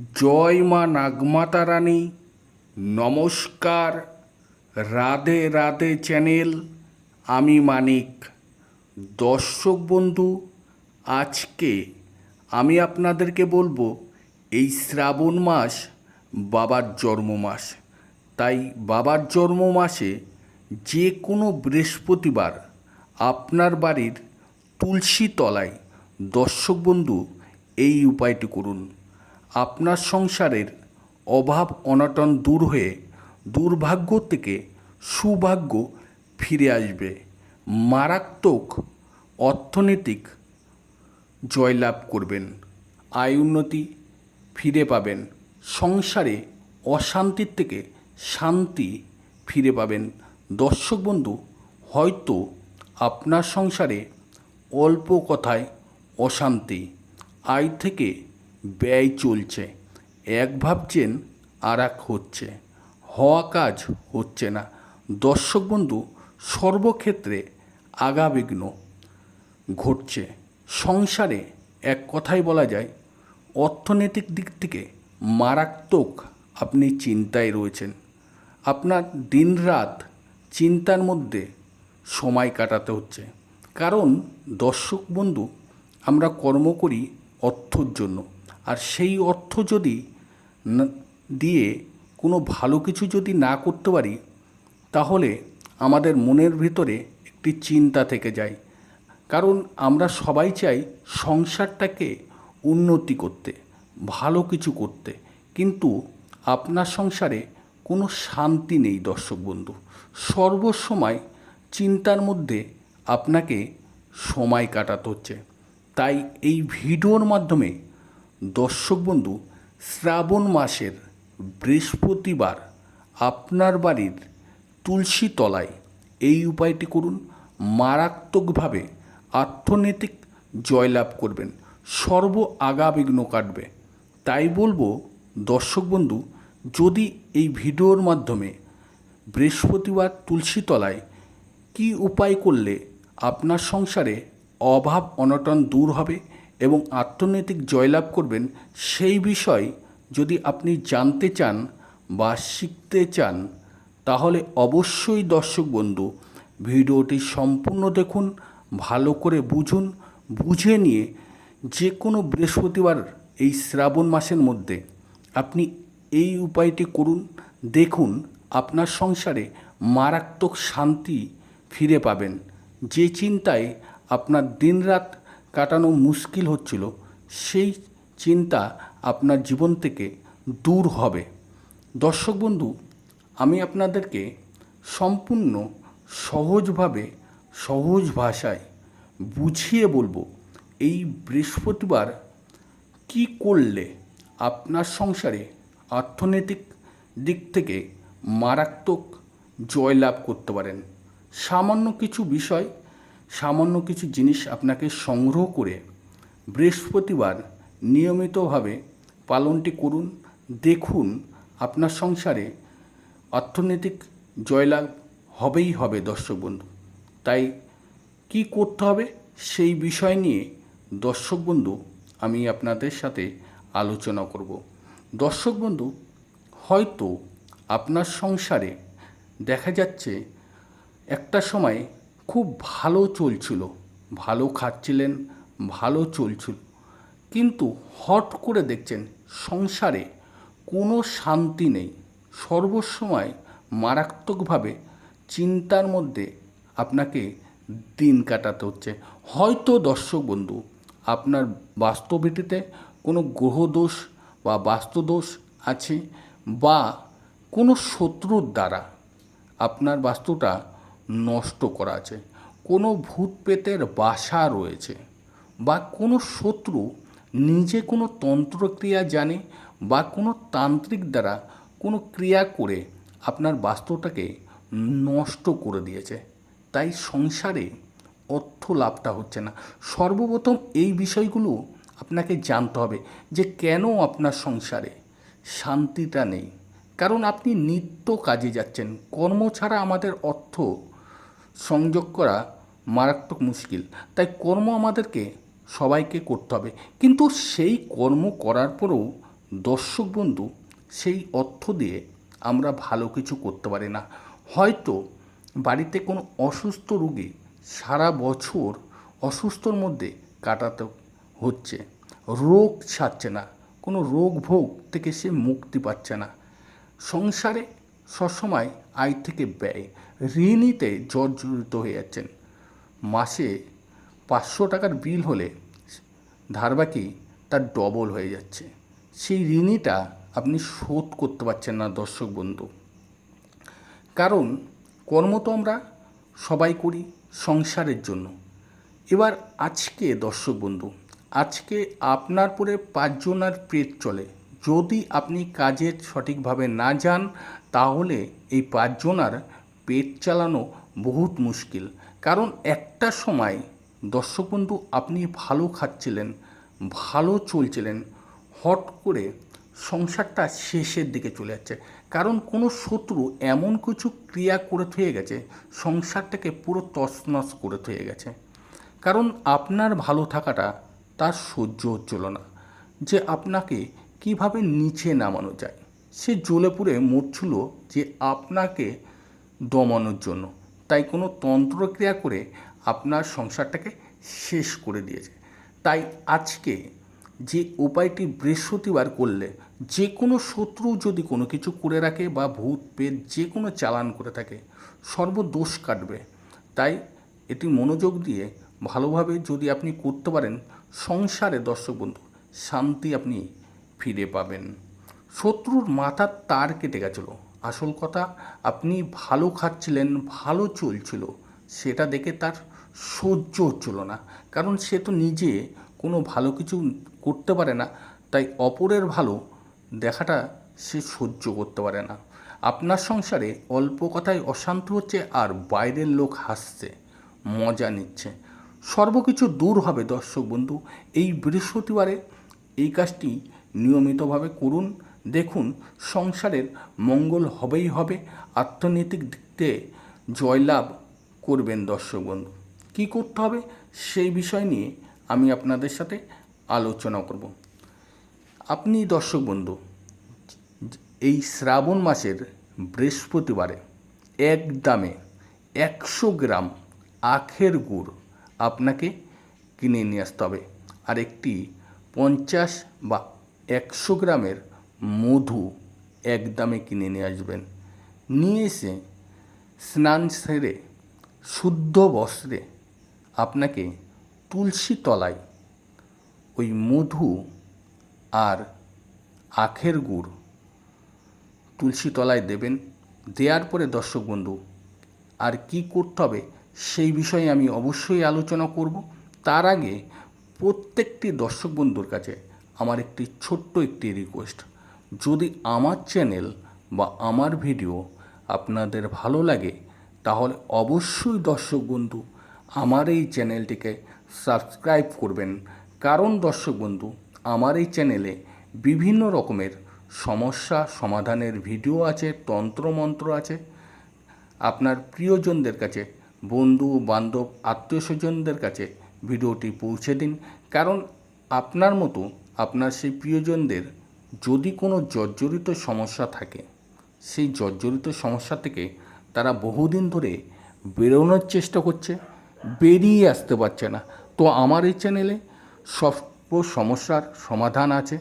জয় মা নাগমাতা রানী। নমস্কার। রাধে রাধে চ্যানেল, আমি মানিক। দর্শক বন্ধু, আজকে আমি আপনাদেরকে বলব, এই শ্রাবণ মাস বাবার জন্ম মাস। তাই বাবার জন্ম মাসে যে কোনো বৃহস্পতিবার আপনার বাড়ির তুলসী তলায় দর্শক বন্ধু, এই উপায়টি করুন। আপনার সংসারের অভাব অনটন দূর হয়ে দুর্ভাগ্য থেকে সুভাগ্য ফিরে আসবে। মারাত্মক অর্থনৈতিক জয়লাভ করবেন, আয় উন্নতি ফিরে পাবেন, সংসারে অশান্তির থেকে শান্তি ফিরে পাবেন। দর্শক বন্ধু, হয়তো আপনার সংসারে অল্প কথায় অশান্তি, আয় থেকে ব্যয় চলছে। এক ভাবছেন আর এক হচ্ছে। হওয়া কাজ হচ্ছে না। দর্শক বন্ধু, সর্বক্ষেত্রে আগাবিঘ্ন ঘটছে। সংসারে এক কথাই বলা যায়, অর্থনৈতিক দিক থেকে মারাত্মক আপনি চিন্তায় রয়েছেন। আপনার দিনরাত চিন্তার মধ্যে সময় কাটাতে হচ্ছে। কারণ দর্শক বন্ধু, আমরা কর্ম করি অর্থর জন্য। আর সেই অর্থ যদি দিয়ে কোনো ভালো কিছু যদি না করতে পারি, তাহলে আমাদের মনের ভিতরে একটি চিন্তা থেকে যায়। কারণ আমরা সবাই চাই সংসারটাকে উন্নতি করতে, ভালো কিছু করতে। কিন্তু আপনার সংসারে কোনো শান্তি নেই, দর্শক বন্ধু। সর্বসময় চিন্তার মধ্যে আপনাকে সময় কাটাতে হচ্ছে। তাই এই ভিডিওর মাধ্যমে দর্শক বন্ধু, শ্রাবণ মাসের বৃহস্পতিবার আপনার বাড়ির তুলসী তলায় এই উপায়টি করুন। মারাত্মকভাবে আর্থনৈতিক জয়লাভ করবেন। সর্ব আগাবিঘ্ন কাটবে। তাই বলব, দর্শক বন্ধু, যদি এই ভিডিওর মাধ্যমে বৃহস্পতিবার তুলসী তলায় কী উপায় করলে আপনার সংসারে অভাব অনটন দূর হবে? এবং আত্মনৈতিক জয়লাভ করবেন, সেই বিষয় যদি আপনি জানতে চান বা শিখতে চান, তাহলে অবশ্যই দর্শক বন্ধু, ভিডিওটি সম্পূর্ণ দেখুন, ভালো করে বুঝুন, বুঝে নিয়ে যে কোনো বৃহস্পতিবার এই শ্রাবণ মাসের মধ্যে আপনি এই উপায়টি করুন, দেখুন, আপনার সংসারে মারাত্মক শান্তি ফিরে পাবেন। যে চিন্তায় আপনার দিনরাত কাটানো মুশকিল হচ্ছিল, সেই চিন্তা আপনার জীবন থেকে দূর হবে। দর্শক বন্ধু, আমি আপনাদেরকে সম্পূর্ণ সহজভাবে, সহজ ভাষায় বুঝিয়ে বলব, এই বৃহস্পতিবার কি করলে আপনার সংসারে অর্থনৈতিক দিক থেকে মারাত্মক জয়লাভ করতে পারেন। সামান্য কিছু বিষয় সামান্য কিছু জিনিস আপনাকে সংগ্রহ করে বৃহস্পতিবার নিয়মিতভাবে পালনটি করুন। দেখুন, আপনার সংসারে অর্থনৈতিক জয়লাভ হবেই হবে দর্শক বন্ধু। তাই কি করতে হবে সেই বিষয় নিয়ে দর্শক বন্ধু আমি আপনাদের সাথে আলোচনা করব। দর্শক বন্ধু, হয়তো আপনার সংসারে দেখা যাচ্ছে একটা সময় খুব ভালো চলছিল। ভালো খাচ্ছিলেন, ভালো চলছিল। কিন্তু হট করে দেখছেন, সংসারে কোনো শান্তি নেই। সর্বসময় মারাত্মকভাবে চিন্তার মধ্যে আপনাকে দিন কাটাতে হচ্ছে। হয়তো দর্শক বন্ধু, আপনার বাস্তবিটিতে কোনো গ্রহদোষ বা বাস্তুদোষ আছে বা কোনো শত্রুর দ্বারা আপনার বাস্তুটা নষ্ট করা আছে। কোনো ভূত পেতের বাসা রয়েছে বা কোনো শত্রু নিজে কোনো তন্ত্রক্রিয়া জানে বা কোনো তান্ত্রিক দ্বারা কোনো ক্রিয়া করে আপনার বাস্তুটাকে নষ্ট করে দিয়েছে। তাই সংসারে অর্থ লাভটা হচ্ছে না। সর্বপ্রথম এই বিষয়গুলো আপনাকে জানতে হবে যে কেন আপনার সংসারে শান্তিটা নেই। কারণ আপনি নিত্য কাজে যাচ্ছেন। কর্ম ছাড়া আমাদের অর্থ সংযোগ করা মারাত্মক মুশকিল। তাই কর্ম আমাদেরকে সবাইকে করতে হবে। কিন্তু সেই কর্ম করার পরেও দর্শক বন্ধু, সেই অর্থ দিয়ে আমরা ভালো কিছু করতে পারি না। হয়তো বাড়িতে কোনো অসুস্থ রুগী সারা বছর অসুস্থর মধ্যে কাটাতে হচ্ছে। রোগ ছাড়ছে না। কোনো রোগ ভোগ থেকে সে মুক্তি পাচ্ছে না। সংসারে সবসময় আয় থেকে ব্যয়। ঋণীতে জর্জরিত হয়ে যাচ্ছেন। মাসে পাঁচশো টাকার বিল হলে ধারবাকি তার ডবল হয়ে যাচ্ছে। সেই ঋণীটা আপনি শোধ করতে পারছেন না, দর্শক বন্ধু। কারণ কর্ম তো আমরা সবাই করি সংসারের জন্য। এবার আজকে দর্শক বন্ধু, আজকে আপনার পরে পাঁচজনের পেট চলে। যদি আপনি কাজের সঠিকভাবে না যান, তাহলে এই পাঁচজনার পেট চালানো বহুত মুশকিল। কারণ একটা সময় দর্শক বন্ধু আপনি ভালো খাচ্ছিলেন, ভালো চলছিলেন, হট করে সংসারটা শেষের দিকে চলে যাচ্ছে। কারণ কোনো শত্রু এমন কিছু ক্রিয়া করে থয়ে গেছে, সংসারটাকে পুরো তছনছ করে থয়ে গেছে। কারণ আপনার ভালো থাকাটা তার সহ্য হচ্ছিল না। যে আপনাকে কীভাবে নিচে নামানো যায়, সে জ্বলে পুড়ে মরছিল যে আপনাকে দমানোর জন্য। তাই কোনো তন্ত্রক্রিয়া করে আপনার সংসারটাকে শেষ করে দিয়েছে। তাই আজকে যে উপায়টি বৃহস্পতিবার করলে, যে কোনো শত্রু যদি কোনো কিছু করে রাখে বা ভূত পেট যে কোনো চালান করে থাকে, সর্বদোষ কাটবে। তাই এটি মনোযোগ দিয়ে ভালোভাবে যদি আপনি করতে পারেন, সংসারে দর্শক বন্ধু, শান্তি আপনি ফিরে পাবেন। শত্রুর মাথার তার কেটে গেছিল। আসল কথা, আপনি ভালো খাচ্ছিলেন, ভালো চলছিল, সেটা দেখে তার সহ্য হচ্ছিল না। কারণ সে তো নিজে কোনো ভালো কিছু করতে পারে না, তাই অপরের ভালো দেখাটা সে সহ্য করতে পারে না। আপনার সংসারে অল্প কথায় অশান্ত হচ্ছে আর বাইরের লোক হাসছে, মজা নিচ্ছে। সর্বকিছু দূর হবে দর্শক বন্ধু, এই বৃহস্পতিবারে এই কাজটি নিয়মিতভাবে করুন দেখুন, সংসারের মঙ্গল হবেই হবে। অর্থনৈতিক দিক দিয়ে জয়লাভ করবেন দর্শক বন্ধু। কী করতে হবে সেই বিষয় নিয়ে আমি আপনাদের সাথে আলোচনা করব। আপনি দর্শক বন্ধু, এই শ্রাবণ মাসের বৃহস্পতিবারে এক দামে একশো গ্রাম আখের গুড় আপনাকে কিনে নিয়ে আসতে হবে। আর একটি পঞ্চাশ বা একশো গ্রামের মধু এক দামে কিনে নিয়ে আসবেন। নিয়ে এসে স্নান সেরে, শুদ্ধ বস্ত্রে আপনাকে তুলসী তলায় ওই মধু আর আখের গুড় তুলসী তলায় দেবেন। দেওয়ার পরে দর্শক বন্ধু, আর কি করতে হবে সেই বিষয়ে আমি অবশ্যই আলোচনা করব। তার আগে প্রত্যেকটি দর্শক বন্ধুর কাছে আমার একটি ছোট্ট একটি রিকোয়েস্ট যদি আমার চ্যানেল বা আমার ভিডিও আপনাদের ভালো লাগে, তাহলে অবশ্যই দর্শক বন্ধু আমার এই চ্যানেলটিকে সাবস্ক্রাইব করবেন। কারণ দর্শক বন্ধু, আমার এই চ্যানেলে বিভিন্ন রকমের সমস্যা সমাধানের ভিডিও আছে, তন্ত্রমন্ত্র আছে। আপনার প্রিয়জনদের কাছে, বন্ধু, বান্ধব, আত্মীয় স্বজনদের কাছে ভিডিওটি পৌঁছে দিন। কারণ আপনার মতো আপনার সেই প্রিয়জনদের যদি কোনো জর্জরিত সমস্যা থাকে, সেই জর্জরিত সমস্যা থেকে তারা বহুদিন ধরে বেরোনোর চেষ্টা করছে, বেরিয়ে আসতে পারছে না। তো আমার এই চ্যানেলে সব সমস্যার সমাধান আছে,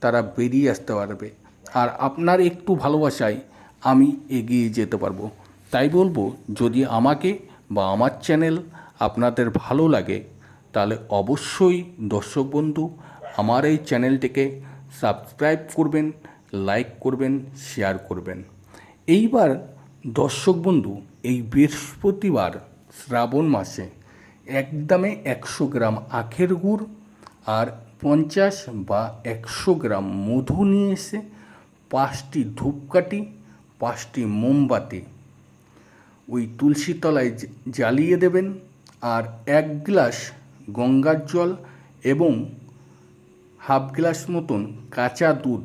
তারা বেরিয়ে আসতে পারবে। আর আপনার একটু ভালোবাসায় আমি এগিয়ে যেতে পারব। তাই বলব, যদি আমাকে বা আমার চ্যানেল আপনাদের ভালো লাগে, তাহলে অবশ্যই দর্শক বন্ধু, আমার এই চ্যানেলটিকে সাবস্ক্রাইব করবেন, লাইক করবেন, শেয়ার করবেন। এইবার দর্শক বন্ধু, এই বৃহস্পতিবার শ্রাবণ মাসে একদমে একশো গ্রাম আখের গুড় আর পঞ্চাশ বা একশো গ্রাম মধু নিয়ে এসে পাঁচটি ধূপকাঠি, পাঁচটি মোমবাতি ওই তুলসী তলায় জ্বালিয়ে দেবেন। আর এক গ্লাস গঙ্গার জল এবং হাফ গ্লাস মতন কাঁচা দুধ,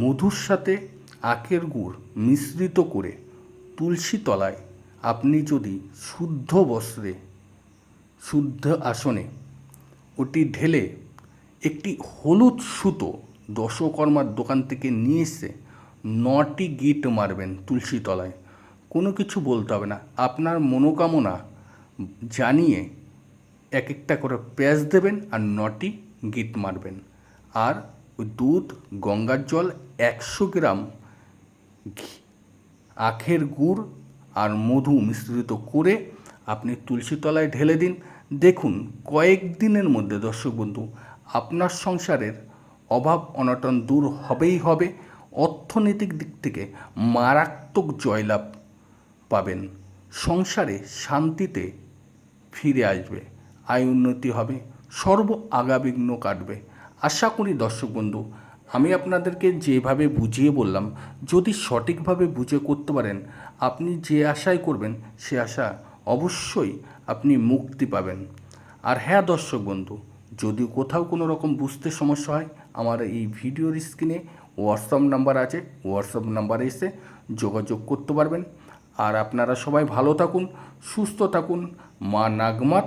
মধুর সাথে আখের গুড় মিশ্রিত করে তুলসী তলায় আপনি যদি শুদ্ধ বস্ত্রে, শুদ্ধ আসনে ওটি ঢেলে একটি হলুদ সুতো দশকর্মার দোকান থেকে নিয়ে এসে নটি গিট মারবেন তুলসী তলায়, কোনো কিছু বলতে হবে না। আপনার মনোকামনা জানিয়ে এক একটা করে পেঁয়াজ দেবেন আর নটি গিট মারবেন। আর ওই দুধ, গঙ্গার জল, একশো গ্রাম ঘি- আখের গুড় আর মধু মিশ্রিত করে আপনি তুলসী তলায় ঢেলে দিন। দেখুন, কয়েক দিনের মধ্যে দর্শক বন্ধু, আপনার সংসারের অভাব অনটন দূর হবেই হবে। অর্থনৈতিক দিক থেকে মারাত্মক জয়লাভ পাবেন। সংসারে শান্তিতে ফিরে আসবে। আয় উন্নতি হবে। সর্ব আগাবিঘ্ন কাটবে। আশা করি দর্শক বন্ধু, আমি আপনাদেরকে যেভাবে বুঝিয়ে বললাম, যদি সঠিকভাবে বুঝে করতে পারেন, আপনি যে আশাই করবেন, সে আশা অবশ্যই আপনি মুক্তি পাবেন। আর হ্যাঁ দর্শক বন্ধু, যদি কোথাও কোনো রকম বুঝতে সমস্যা হয়, আমার এই ভিডিওর স্ক্রিনে হোয়াটসঅ্যাপ নাম্বার আছে হোয়াটসঅ্যাপ নাম্বারে এসে যোগাযোগ করতে পারবেন। আর আপনারা সবাই ভালো থাকুন, সুস্থ থাকুন, মা নাগমা